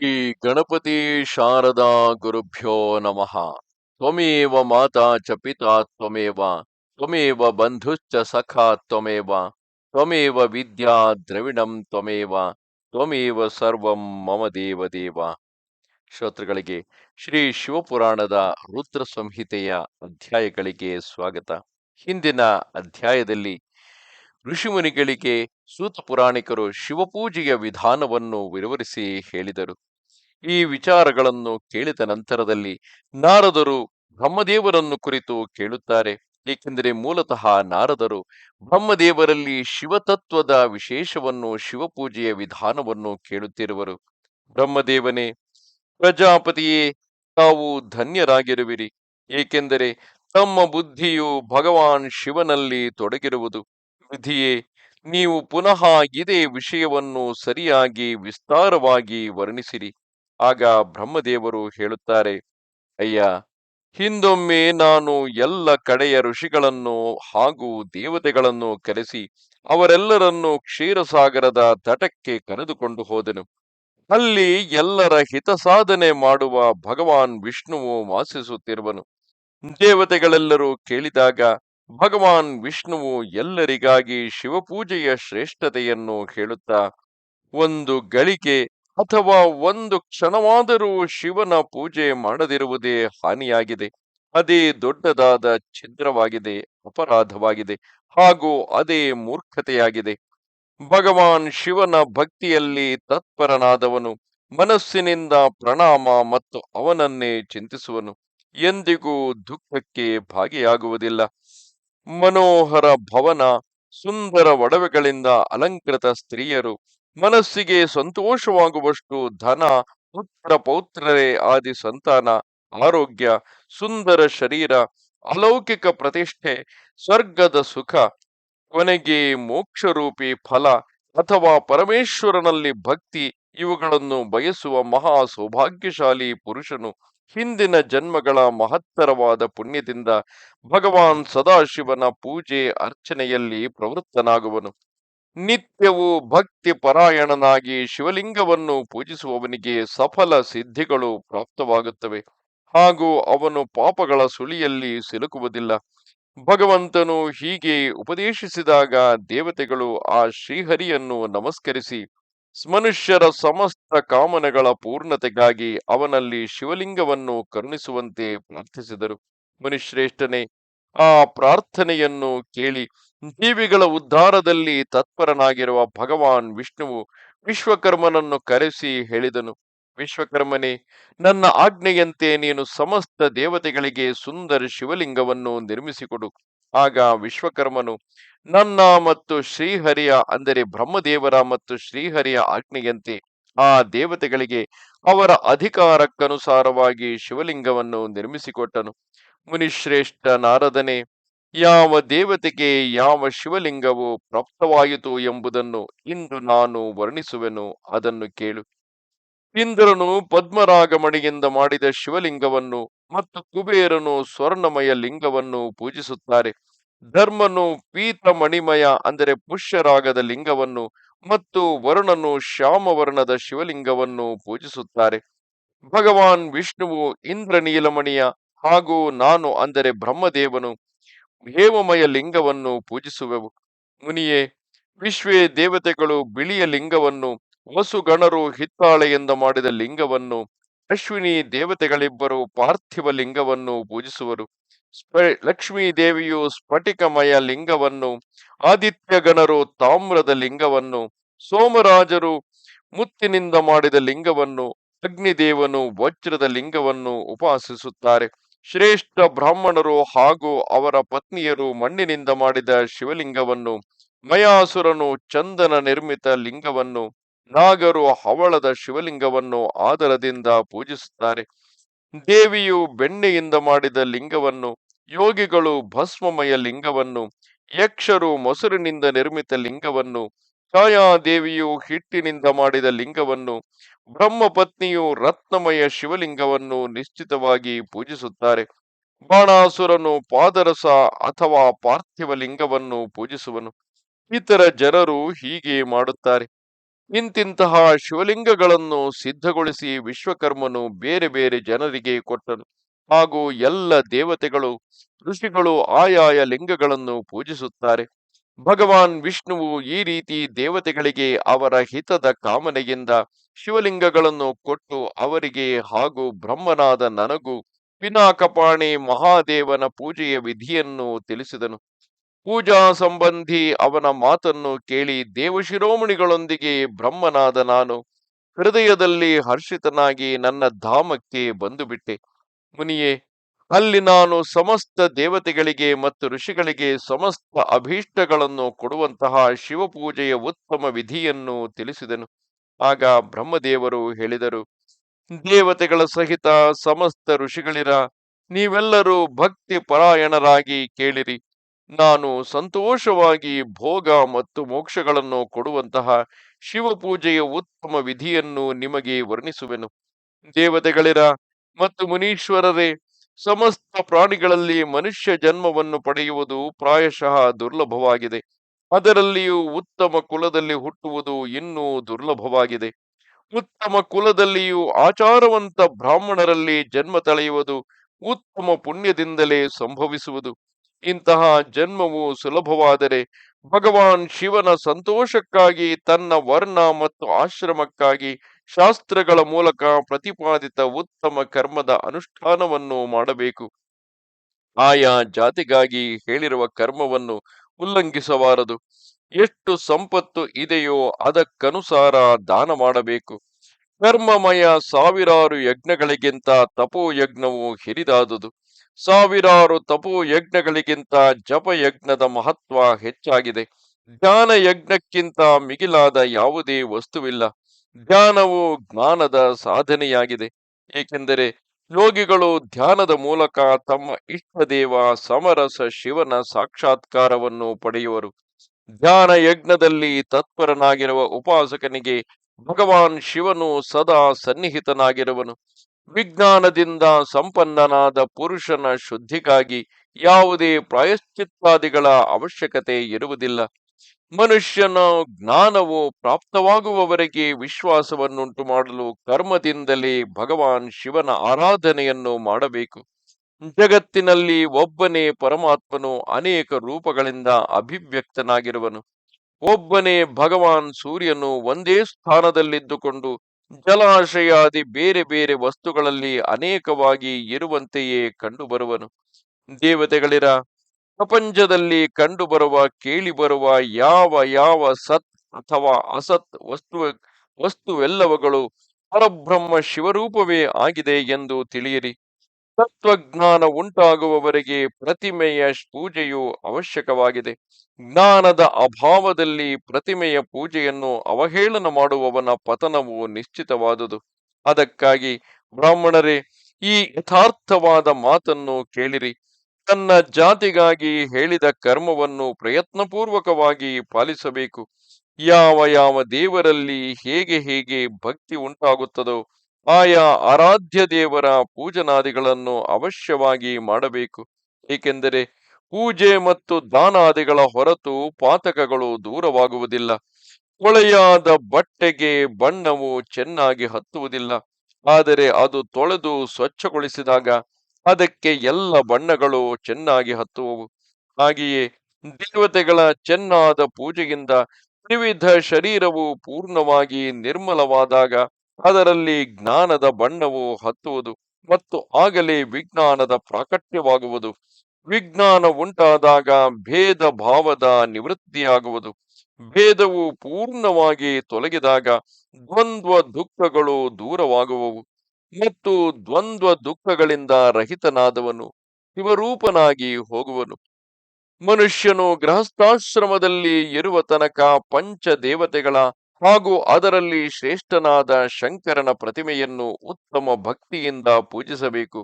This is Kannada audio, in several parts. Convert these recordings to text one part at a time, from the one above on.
ಶ್ರೀ ಗಣಪತಿ ಶಾರದಾ ಗುರುಭ್ಯೋ ನಮಃ. ತ್ವಮೇವ ಮಾತಾ ಚ ಪಿತಾ ತ್ವಮೇವ ತ್ವಮೇವ ಬಂಧುಶ್ಚ ಸಖಾ ತ್ವಮೇವ ತ್ವಮೇವ ವಿದ್ಯಾ ದ್ರವಿಣಂ ತ್ವಮೇವ ತ್ವಮೇವ ಸರ್ವಂ ಮಮ ದೇವ ದೇವ. ಶ್ರೋತೃಗಳಿಗೆ ಶ್ರೀ ಶಿವಪುರಾಣದ ರುದ್ರ ಸಂಹಿತೆಯ ಅಧ್ಯಾಯಗಳಿಗೆ ಸ್ವಾಗತ. ಹಿಂದಿನ ಅಧ್ಯಾಯದಲ್ಲಿ ಋಷಿಮುನಿಗಳಿಗೆ ಸೂತ ಪುರಾಣಿಕರು ಶಿವಪೂಜೆಯ ವಿಧಾನವನ್ನು ವಿವರಿಸಿ ಹೇಳಿದರು. ಈ ವಿಚಾರಗಳನ್ನು ಕೇಳಿದ ನಂತರದಲ್ಲಿ ನಾರದರು ಬ್ರಹ್ಮದೇವರನ್ನು ಕುರಿತು ಕೇಳುತ್ತಾರೆ. ಏಕೆಂದರೆ ಮೂಲತಃ ನಾರದರು ಬ್ರಹ್ಮದೇವರಲ್ಲಿ ಶಿವತತ್ವದ ವಿಶೇಷವನ್ನು, ಶಿವಪೂಜೆಯ ವಿಧಾನವನ್ನು ಕೇಳುತ್ತಿರುವರು. ಬ್ರಹ್ಮದೇವನೇ, ಪ್ರಜಾಪತಿಯೇ, ತಾವು ಧನ್ಯರಾಗಿರುವಿರಿ. ಏಕೆಂದರೆ ತಮ್ಮ ಬುದ್ಧಿಯು ಭಗವಾನ್ ಶಿವನಲ್ಲಿ ತೊಡಗಿರುವುದು. ವಿಧಿಯೇ, ನೀವು ಪುನಃ ಇದೇ ವಿಷಯವನ್ನು ಸರಿಯಾಗಿ ವಿಸ್ತಾರವಾಗಿ ವರ್ಣಿಸಿರಿ. ಆಗ ಬ್ರಹ್ಮದೇವರು ಹೇಳುತ್ತಾರೆ, ಅಯ್ಯ, ಹಿಂದೊಮ್ಮೆ ನಾನು ಎಲ್ಲ ಕಡೆಯ ಋಷಿಗಳನ್ನು ಹಾಗೂ ದೇವತೆಗಳನ್ನು ಕರೆಸಿ ಅವರೆಲ್ಲರನ್ನು ಕ್ಷೀರಸಾಗರದ ತಟಕ್ಕೆ ಕರೆದುಕೊಂಡು ಹೋದನು. ಅಲ್ಲಿ ಎಲ್ಲರ ಹಿತ ಸಾಧನೆ ಮಾಡುವ ಭಗವಾನ್ ವಿಷ್ಣುವು ವಾಸಿಸುತ್ತಿರುವನು. ದೇವತೆಗಳೆಲ್ಲರೂ ಕೇಳಿದಾಗ, ಭಗವಾನ್ ವಿಷ್ಣುವು ಎಲ್ಲರಿಗಾಗಿ ಶಿವಪೂಜೆಯ ಶ್ರೇಷ್ಠತೆಯನ್ನು ಹೇಳುತ್ತಾ, ಒಂದು ಗಳಿಕೆ ಅಥವಾ ಒಂದು ಕ್ಷಣವಾದರೂ ಶಿವನ ಪೂಜೆ ಮಾಡದಿರುವುದೇ ಹಾನಿಯಾಗಿದೆ. ಅದೇ ದೊಡ್ಡದಾದ ಛಿದ್ರವಾಗಿದೆ, ಅಪರಾಧವಾಗಿದೆ, ಹಾಗೂ ಅದೇ ಮೂರ್ಖತೆಯಾಗಿದೆ. ಭಗವಾನ್ ಶಿವನ ಭಕ್ತಿಯಲ್ಲಿ ತತ್ಪರನಾದವನು, ಮನಸ್ಸಿನಿಂದ ಪ್ರಣಾಮ ಮತ್ತು ಅವನನ್ನೇ ಚಿಂತಿಸುವನು, ಎಂದಿಗೂ ದುಃಖಕ್ಕೆ ಭಾಗಿಯಾಗುವುದಿಲ್ಲ. ಮನೋಹರ ಭವನ, ಸುಂದರ ಒಡವೆಗಳಿಂದ ಅಲಂಕೃತ ಸ್ತ್ರೀಯರು ಮನಸ್ಸಿಗೆ ಸಂತೋಷವಾಗುವಷ್ಟು ಧನ, ಪುತ್ರ, ಪೌತ್ರರೇ, ಆದಿ ಸಂತಾನ, ಆರೋಗ್ಯ, ಸುಂದರ ಶರೀರ, ಅಲೌಕಿಕ ಪ್ರತಿಷ್ಠೆ, ಸ್ವರ್ಗದ ಸುಖ, ಕೊನೆಗೆ ಮೋಕ್ಷರೂಪಿ ಫಲ ಅಥವಾ ಪರಮೇಶ್ವರನಲ್ಲಿ ಭಕ್ತಿ, ಇವುಗಳನ್ನು ಬಯಸುವ ಮಹಾ ಸೌಭಾಗ್ಯಶಾಲಿ ಪುರುಷನು ಹಿಂದಿನ ಜನ್ಮಗಳ ಮಹತ್ತರವಾದ ಪುಣ್ಯದಿಂದ ಭಗವಾನ್ ಸದಾಶಿವನ ಪೂಜೆ, ಅರ್ಚನೆಯಲ್ಲಿ ಪ್ರವೃತ್ತನಾಗುವನು. ನಿತ್ಯವೂ ಭಕ್ತಿ ಪರಾಯಣನಾಗಿ ಶಿವಲಿಂಗವನ್ನು ಪೂಜಿಸುವವನಿಗೆ ಸಫಲ ಸಿದ್ಧಿಗಳು ಪ್ರಾಪ್ತವಾಗುತ್ತವೆ. ಹಾಗೂ ಅವನು ಪಾಪಗಳ ಸುಳಿಯಲ್ಲಿ ಸಿಲುಕುವುದಿಲ್ಲ. ಭಗವಂತನು ಹೀಗೆ ಉಪದೇಶಿಸಿದಾಗ ದೇವತೆಗಳು ಆ ಶ್ರೀಹರಿಯನ್ನು ನಮಸ್ಕರಿಸಿ, ಮನುಷ್ಯರ ಸಮಸ್ತ ಕಾಮನೆಗಳ ಪೂರ್ಣತೆಗಾಗಿ ಅವನಲ್ಲಿ ಶಿವಲಿಂಗವನ್ನು ಕರುಣಿಸುವಂತೆ ಪ್ರಾರ್ಥಿಸಿದರು. ಮುನಿಶ್ರೇಷ್ಠನೇ, ಆ ಪ್ರಾರ್ಥನೆಯನ್ನು ಕೇಳಿ ಜೀವಿಗಳ ಉದ್ಧಾರದಲ್ಲಿ ತತ್ಪರನಾಗಿರುವ ಭಗವಾನ್ ವಿಷ್ಣುವು ವಿಶ್ವಕರ್ಮನನ್ನು ಕರೆಸಿ ಹೇಳಿದನು. ವಿಶ್ವಕರ್ಮನೇ, ನನ್ನ ಆಜ್ಞೆಯಂತೆ ನೀನು ಸಮಸ್ತ ದೇವತೆಗಳಿಗೆ ಸುಂದರ ಶಿವಲಿಂಗವನ್ನು ನಿರ್ಮಿಸಿಕೊಡು. ಆಗ ವಿಶ್ವಕರ್ಮನು, ನನ್ನ ಮತ್ತು ಶ್ರೀಹರಿಯ, ಅಂದರೆ ಬ್ರಹ್ಮದೇವರ ಮತ್ತು ಶ್ರೀಹರಿಯ ಆಜ್ಞೆಯಂತೆ ಆ ದೇವತೆಗಳಿಗೆ ಅವರ ಅಧಿಕಾರಕ್ಕನುಸಾರವಾಗಿ ಶಿವಲಿಂಗವನ್ನು ನಿರ್ಮಿಸಿಕೊಟ್ಟನು. ಮುನಿಶ್ರೇಷ್ಠ ನಾರದನೇ ಯಾವ ದೇವತೆಗೆ ಯಾವ ಶಿವಲಿಂಗವು ಪ್ರಾಪ್ತವಾಯಿತು ಎಂಬುದನ್ನು ಇಂದು ನಾನು ವರ್ಣಿಸುವೆನು, ಅದನ್ನು ಕೇಳು. ಇಂದ್ರನು ಪದ್ಮರಾಗಮಣಿಯಿಂದ ಮಾಡಿದ ಶಿವಲಿಂಗವನ್ನು ಮತ್ತು ಕುಬೇರನು ಸ್ವರ್ಣಮಯ ಲಿಂಗವನ್ನು ಪೂಜಿಸುತ್ತಾರೆ. ಧರ್ಮನು ಪೀತಮಣಿಮಯ, ಅಂದರೆ ಪುಷ್ಯರಾಗದ ಲಿಂಗವನ್ನು ಮತ್ತು ವರುಣನು ಶ್ಯಾಮವರ್ಣದ ಶಿವಲಿಂಗವನ್ನು ಪೂಜಿಸುತ್ತಾರೆ. ಭಗವಾನ್ ವಿಷ್ಣುವು ಇಂದ್ರನೀಲಮಣಿಯ ಹಾಗೂ ನಾನು, ಅಂದರೆ ಬ್ರಹ್ಮದೇವನು ಹೇಮಮಯ ಲಿಂಗವನ್ನು ಪೂಜಿಸುವೆವು. ಮುನಿಯೇ, ವಿಶ್ವೇ ದೇವತೆಗಳು ಬಿಳಿಯ ಲಿಂಗವನ್ನು ವಸುಗಣರು ಹಿತ್ತಾಳೆಯಿಂದ ಮಾಡಿದ ಲಿಂಗವನ್ನು, ಅಶ್ವಿನಿ ದೇವತೆಗಳಿಬ್ಬರು ಪಾರ್ಥಿವ ಲಿಂಗವನ್ನು ಪೂಜಿಸುವರು. ಲಕ್ಷ್ಮೀ ದೇವಿಯು ಸ್ಫಟಿಕಮಯ ಲಿಂಗವನ್ನು, ಆದಿತ್ಯ ಗಣರು ತಾಮ್ರದ ಲಿಂಗವನ್ನು, ಸೋಮರಾಜರು ಮುತ್ತಿನಿಂದ ಮಾಡಿದ ಲಿಂಗವನ್ನು, ಅಗ್ನಿದೇವನು ವಜ್ರದ ಲಿಂಗವನ್ನು ಉಪಾಸಿಸುತ್ತಾರೆ. ಶ್ರೇಷ್ಠ ಬ್ರಾಹ್ಮಣರು ಹಾಗೂ ಅವರ ಪತ್ನಿಯರು ಮಣ್ಣಿನಿಂದ ಮಾಡಿದ ಶಿವಲಿಂಗವನ್ನು, ಮಯಾಸುರನು ಚಂದನ ನಿರ್ಮಿತ ಲಿಂಗವನ್ನು, ನಾಗರು ಹವಳದ ಶಿವಲಿಂಗವನ್ನು ಆದರದಿಂದ ಪೂಜಿಸುತ್ತಾರೆ. ದೇವಿಯು ಬೆಣ್ಣೆಯಿಂದ ಮಾಡಿದ ಲಿಂಗವನ್ನು, ಯೋಗಿಗಳು ಭಸ್ಮಮಯ ಲಿಂಗವನ್ನು, ಯಕ್ಷರು ಮೊಸರಿನಿಂದ ನಿರ್ಮಿತ ಲಿಂಗವನ್ನು, ಛಾಯಾದೇವಿಯು ಹಿಟ್ಟಿನಿಂದ ಮಾಡಿದ ಲಿಂಗವನ್ನು ಬ್ರಹ್ಮಪತ್ನಿಯು ರತ್ನಮಯ ಶಿವಲಿಂಗವನ್ನು ನಿಶ್ಚಿತವಾಗಿ ಪೂಜಿಸುತ್ತಾರೆ. ಬಾಣಾಸುರನು ಪಾದರಸ ಅಥವಾ ಪಾರ್ಥಿವ ಲಿಂಗವನ್ನು ಪೂಜಿಸುವನು. ಇತರ ಜನರು ಹೀಗೆ ಮಾಡುತ್ತಾರೆ. ಇಂತಿಂತಹ ಶಿವಲಿಂಗಗಳನ್ನು ಸಿದ್ಧಗೊಳಿಸಿ ವಿಶ್ವಕರ್ಮನು ಬೇರೆ ಬೇರೆ ಜನರಿಗೆ ಕೊಟ್ಟನು. ಹಾಗೂ ಎಲ್ಲ ದೇವತೆಗಳು, ಋಷಿಗಳು ಆಯಾಯ ಲಿಂಗಗಳನ್ನು ಪೂಜಿಸುತ್ತಾರೆ. ಭಗವಾನ್ ವಿಷ್ಣುವು ಈ ರೀತಿ ದೇವತೆಗಳಿಗೆ ಅವರ ಹಿತದ ಕಾಮನೆಯಿಂದ ಶಿವಲಿಂಗಗಳನ್ನು ಕೊಟ್ಟು ಅವರಿಗೆ ಹಾಗೂ ಬ್ರಹ್ಮನಾದ ನನಗೂ ಪಿನಾಕಪಾಣಿ ಮಹಾದೇವನ ಪೂಜೆಯ ವಿಧಿಯನ್ನು ತಿಳಿಸಿದನು. ಪೂಜಾ ಸಂಬಂಧಿ ಅವನ ಮಾತನ್ನು ಕೇಳಿ ದೇವಶಿರೋಮಣಿಗಳೊಂದಿಗೆ ಬ್ರಹ್ಮನಾದ ನಾನು ಹೃದಯದಲ್ಲಿ ಹರ್ಷಿತನಾಗಿ ನನ್ನ ಧಾಮಕ್ಕೆ ಬಂದು ಬಿಟ್ಟೆ ಮುನಿಯೇ ಅಲ್ಲಿ ನಾನು ಸಮಸ್ತ ದೇವತೆಗಳಿಗೆ ಮತ್ತು ಋಷಿಗಳಿಗೆ ಸಮಸ್ತ ಅಭೀಷ್ಟಗಳನ್ನು ಕೊಡುವಂತಹ ಶಿವಪೂಜೆಯ ಉತ್ತಮ ವಿಧಿಯನ್ನು ತಿಳಿಸಿದನು. ಆಗ ಬ್ರಹ್ಮದೇವರು ಹೇಳಿದರು, ದೇವತೆಗಳ ಸಹಿತ ಸಮಸ್ತ ಋಷಿಗಳಿರ, ನೀವೆಲ್ಲರೂ ಭಕ್ತಿ ಪರಾಯಣರಾಗಿ ಕೇಳಿರಿ. ನಾನು ಸಂತೋಷವಾಗಿ ಭೋಗ ಮತ್ತು ಮೋಕ್ಷಗಳನ್ನು ಕೊಡುವಂತಹ ಶಿವಪೂಜೆಯ ಉತ್ತಮ ವಿಧಿಯನ್ನು ನಿಮಗೆ ವರ್ಣಿಸುವೆನು. ದೇವತೆಗಳಿರ ಮತ್ತು ಮುನೀಶ್ವರರೇ ಸಮಸ್ತ ಪ್ರಾಣಿಗಳಲ್ಲಿ ಮನುಷ್ಯ ಜನ್ಮವನ್ನು ಪಡೆಯುವುದು ಪ್ರಾಯಶಃ ದುರ್ಲಭವಾಗಿದೆ. ಅದರಲ್ಲಿಯೂ ಉತ್ತಮ ಕುಲದಲ್ಲಿ ಹುಟ್ಟುವುದು ಇನ್ನೂ ದುರ್ಲಭವಾಗಿದೆ. ಉತ್ತಮ ಕುಲದಲ್ಲಿಯೂ ಆಚಾರವಂತ ಬ್ರಾಹ್ಮಣರಲ್ಲಿ ಜನ್ಮ ತಳೆಯುವುದು ಉತ್ತಮ ಪುಣ್ಯದಿಂದಲೇ ಸಂಭವಿಸುವುದು. ಇಂತಹ ಜನ್ಮವು ಸುಲಭವಾದರೆ ಭಗವಾನ್ ಶಿವನ ಸಂತೋಷಕ್ಕಾಗಿ ತನ್ನ ವರ್ಣ ಮತ್ತು ಆಶ್ರಮಕ್ಕಾಗಿ ಶಾಸ್ತ್ರಗಳ ಮೂಲಕ ಪ್ರತಿಪಾದಿತ ಉತ್ತಮ ಕರ್ಮದ ಅನುಷ್ಠಾನವನ್ನು ಮಾಡಬೇಕು. ಆಯಾ ಜಾತಿಗಾಗಿ ಹೇಳಿರುವ ಕರ್ಮವನ್ನು ಉಲ್ಲಂಘಿಸಬಾರದು. ಎಷ್ಟು ಸಂಪತ್ತು ಇದೆಯೋ ಅದಕ್ಕನುಸಾರ ದಾನ ಮಾಡಬೇಕು. ಕರ್ಮಮಯ ಸಾವಿರಾರು ಯಜ್ಞಗಳಿಗಿಂತ ತಪೋಯಜ್ಞವು ಹಿರಿದಾದುದು. ಸಾವಿರಾರು ತಪೋ ಯಜ್ಞಗಳಿಗಿಂತ ಜಪಯಜ್ಞದ ಮಹತ್ವ ಹೆಚ್ಚಾಗಿದೆ. ಧ್ಯಾನ ಯಜ್ಞಕ್ಕಿಂತ ಮಿಗಿಲಾದ ಯಾವುದೇ ವಸ್ತುವಿಲ್ಲ. ಧ್ಯಾನವು ಜ್ಞಾನದ ಸಾಧನೆಯಾಗಿದೆ. ಏಕೆಂದರೆ ಯೋಗಿಗಳು ಧ್ಯಾನದ ಮೂಲಕ ತಮ್ಮ ಇಷ್ಟದೇವ ಸಮರಸ ಶಿವನ ಸಾಕ್ಷಾತ್ಕಾರವನ್ನು ಪಡೆಯುವರು. ಧ್ಯಾನ ಯಜ್ಞದಲ್ಲಿ ತತ್ಪರನಾಗಿರುವ ಉಪಾಸಕನಿಗೆ ಭಗವಾನ್ ಶಿವನು ಸದಾ ಸನ್ನಿಹಿತನಾಗಿರುವನು. ವಿಜ್ಞಾನದಿಂದ ಸಂಪನ್ನನಾದ ಪುರುಷನ ಶುದ್ಧಿಗಾಗಿ ಯಾವುದೇ ಪ್ರಾಯಶ್ಚಿತ್ತಾದಿಗಳ ಅವಶ್ಯಕತೆ ಇರುವುದಿಲ್ಲ. ಮನುಷ್ಯನ ಜ್ಞಾನವು ಪ್ರಾಪ್ತವಾಗುವವರೆಗೆ ವಿಶ್ವಾಸವನ್ನುಂಟು ಮಾಡಲು ಕರ್ಮದಿಂದಲೇ ಭಗವಾನ್ ಶಿವನ ಆರಾಧನೆಯನ್ನು ಮಾಡಬೇಕು. ಜಗತ್ತಿನಲ್ಲಿ ಒಬ್ಬನೇ ಪರಮಾತ್ಮನು ಅನೇಕ ರೂಪಗಳಿಂದ ಅಭಿವ್ಯಕ್ತನಾಗಿರುವನು. ಒಬ್ಬನೇ ಭಗವಾನ್ ಸೂರ್ಯನು ಒಂದೇ ಸ್ಥಾನದಲ್ಲಿದ್ದುಕೊಂಡು ಜಲಾಶಯಾದಿ ಬೇರೆ ಬೇರೆ ವಸ್ತುಗಳಲ್ಲಿ ಅನೇಕವಾಗಿ ಇರುವಂತೆಯೇ ಕಂಡುಬರುವನು. ದೇವತೆಗಳಿರ ಪ್ರಪಂಚದಲ್ಲಿ ಕಂಡುಬರುವ, ಕೇಳಿಬರುವ ಯಾವ ಯಾವ ಸತ್ ಅಥವಾ ಅಸತ್ ವಸ್ತು, ವಸ್ತುವೆಲ್ಲವುಗಳು ಪರಬ್ರಹ್ಮ ಶಿವರೂಪವೇ ಆಗಿದೆ ಎಂದು ತಿಳಿಯಿರಿ. ತತ್ವಜ್ಞಾನ ಉಂಟಾಗುವವರೆಗೆ ಪ್ರತಿಮೆಯ ಪೂಜೆಯು ಅವಶ್ಯಕವಾಗಿದೆ. ಜ್ಞಾನದ ಅಭಾವದಲ್ಲಿ ಪ್ರತಿಮೆಯ ಪೂಜೆಯನ್ನು ಅವಹೇಳನ ಮಾಡುವವನ ಪತನವು ನಿಶ್ಚಿತವಾದುದು. ಅದಕ್ಕಾಗಿ ಬ್ರಾಹ್ಮಣರೇ, ಈ ಯಥಾರ್ಥವಾದ ಮಾತನ್ನು ಕೇಳಿರಿ. ತನ್ನ ಜಾತಿಗಾಗಿ ಹೇಳಿದ ಕರ್ಮವನ್ನು ಪ್ರಯತ್ನಪೂರ್ವಕವಾಗಿ ಪಾಲಿಸಬೇಕು. ಯಾವ ಯಾವ ದೇವರಲ್ಲಿ ಹೇಗೆ ಹೇಗೆ ಭಕ್ತಿ ಉಂಟಾಗುತ್ತದೋ ಆಯಾ ಆರಾಧ್ಯ ದೇವರ ಪೂಜನಾದಿಗಳನ್ನು ಅವಶ್ಯವಾಗಿ ಮಾಡಬೇಕು. ಏಕೆಂದರೆ ಪೂಜೆ ಮತ್ತು ದಾನಾದಿಗಳ ಹೊರತು ಪಾತಕಗಳು ದೂರವಾಗುವುದಿಲ್ಲ. ಕೊಳೆಯಾದ ಬಟ್ಟೆಗೆ ಬಣ್ಣವು ಚೆನ್ನಾಗಿ ಹತ್ತುವುದಿಲ್ಲ. ಆದರೆ ಅದು ತೊಳೆದು ಸ್ವಚ್ಛಗೊಳಿಸಿದಾಗ ಅದಕ್ಕೆ ಎಲ್ಲ ಬಣ್ಣಗಳು ಚೆನ್ನಾಗಿ ಹತ್ತುವವು. ಹಾಗೆಯೇ ದೇವತೆಗಳ ಚೆನ್ನಾದ ಪೂಜೆಯಿಂದ ತ್ರಿವಿಧ ಶರೀರವು ಪೂರ್ಣವಾಗಿ ನಿರ್ಮಲವಾದಾಗ ಅದರಲ್ಲಿ ಜ್ಞಾನದ ಬಣ್ಣವು ಹತ್ತುವುದು ಮತ್ತು ಆಗಲೇ ವಿಜ್ಞಾನದ ಪ್ರಾಕಟ್ಯವಾಗುವುದು. ವಿಜ್ಞಾನ ಉಂಟಾದಾಗ ಭೇದ ಭಾವದ ನಿವೃತ್ತಿಯಾಗುವುದು. ಭೇದವು ಪೂರ್ಣವಾಗಿ ತೊಲಗಿದಾಗ ದ್ವಂದ್ವ ದುಃಖಗಳು ದೂರವಾಗುವವು. ಮತ್ತು ದ್ವಂದ್ವ ದುಃಖಗಳಿಂದ ರಹಿತನಾದವನು ಶಿವರೂಪನಾಗಿ ಹೋಗುವನು. ಮನುಷ್ಯನು ಗೃಹಸ್ಥಾಶ್ರಮದಲ್ಲಿ ಇರುವ ತನಕ ಪಂಚ ದೇವತೆಗಳ ಹಾಗೂ ಅದರಲ್ಲಿ ಶ್ರೇಷ್ಠನಾದ ಶಂಕರನ ಪ್ರತಿಮೆಯನ್ನು ಉತ್ತಮ ಭಕ್ತಿಯಿಂದ ಪೂಜಿಸಬೇಕು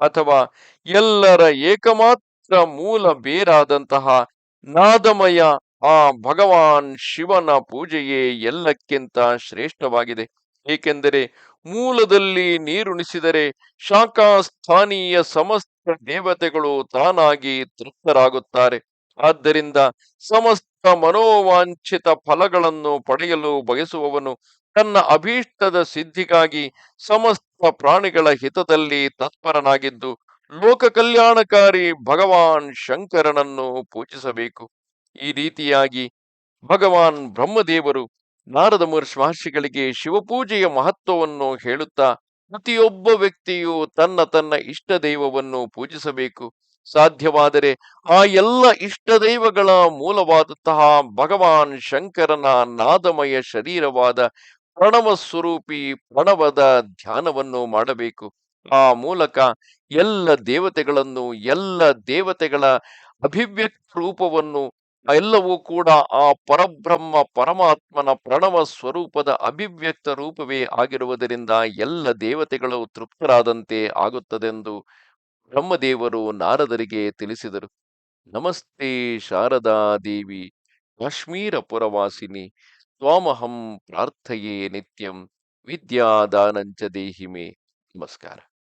ಅಥವಾ ಎಲ್ಲರ ಏಕಮಾತ್ರ ಮೂಲ ಬೇರಾದಂತಹ ನಾದಮಯ ಆ ಭಗವಾನ್ ಶಿವನ ಪೂಜೆಯೇ ಎಲ್ಲಕ್ಕಿಂತ ಶ್ರೇಷ್ಠವಾಗಿದೆ. ಏಕೆಂದರೆ ಮೂಲದಲ್ಲಿ ನೀರುಣಿಸಿದರೆ ಶಾಖಾಸ್ಥಾನೀಯ ಸಮಸ್ತ ದೇವತೆಗಳು ತಾನಾಗಿ ತೃಪ್ತರಾಗುತ್ತಾರೆ. ಆದ್ದರಿಂದ ಸಮಸ್ತ ಮನೋವಾಂಛಿತ ಫಲಗಳನ್ನು ಪಡೆಯಲು ಬಯಸುವವನು ತನ್ನ ಅಭೀಷ್ಟದ ಸಿದ್ಧಿಗಾಗಿ ಸಮಸ್ತ ಪ್ರಾಣಿಗಳ ಹಿತದಲ್ಲಿ ತತ್ಪರನಾಗಿದ್ದು ಲೋಕ ಕಲ್ಯಾಣಕಾರಿ ಭಗವಾನ್ ಶಂಕರನನ್ನು ಪೂಜಿಸಬೇಕು. ಈ ರೀತಿಯಾಗಿ ಭಗವಾನ್ ಬ್ರಹ್ಮದೇವರು ನಾರದ ಮಹರ್ಷಿಗಳಿಗೆ ಶಿವಪೂಜೆಯ ಮಹತ್ವವನ್ನು ಹೇಳುತ್ತಾ ಪ್ರತಿಯೊಬ್ಬ ವ್ಯಕ್ತಿಯು ತನ್ನ ತನ್ನ ಇಷ್ಟ ದೈವವನ್ನು ಪೂಜಿಸಬೇಕು. ಸಾಧ್ಯವಾದರೆ ಆ ಎಲ್ಲ ಇಷ್ಟ ದೈವಗಳ ಮೂಲವಾದಂತಹ ಭಗವಾನ್ ಶಂಕರನ ನಾದಮಯ ಶರೀರವಾದ ಪ್ರಣವ ಸ್ವರೂಪಿ ಪ್ರಣವದ ಧ್ಯಾನವನ್ನು ಮಾಡಬೇಕು. ಆ ಮೂಲಕ ಎಲ್ಲ ದೇವತೆಗಳನ್ನು, ಎಲ್ಲ ದೇವತೆಗಳ ಅಭಿವ್ಯಕ್ತ ರೂಪವನ್ನು ಎಲ್ಲವೂ ಕೂಡ ಆ ಪರಬ್ರಹ್ಮ ಪರಮಾತ್ಮನ ಪ್ರಣವ ಸ್ವರೂಪದ ಅಭಿವ್ಯಕ್ತ ರೂಪವೇ ಆಗಿರುವುದರಿಂದ ಎಲ್ಲ ದೇವತೆಗಳು ತೃಪ್ತರಾದಂತೆ ಆಗುತ್ತದೆಂದು ಬ್ರಹ್ಮದೇವರು ನಾರದರಿಗೆ ತಿಳಿಸಿದರು. ನಮಸ್ತೆ ಶಾರದಾ ದೇವಿ ಕಾಶ್ಮೀರ ಪುರವಾಸಿನಿ ತ್ವಾಮಹಂ ಪ್ರಾರ್ಥಯೇ ನಿತ್ಯಂ, ವಿದ್ಯಾದಾನಂಚ ದೇಹಿಮೆ. ನಮಸ್ಕಾರ.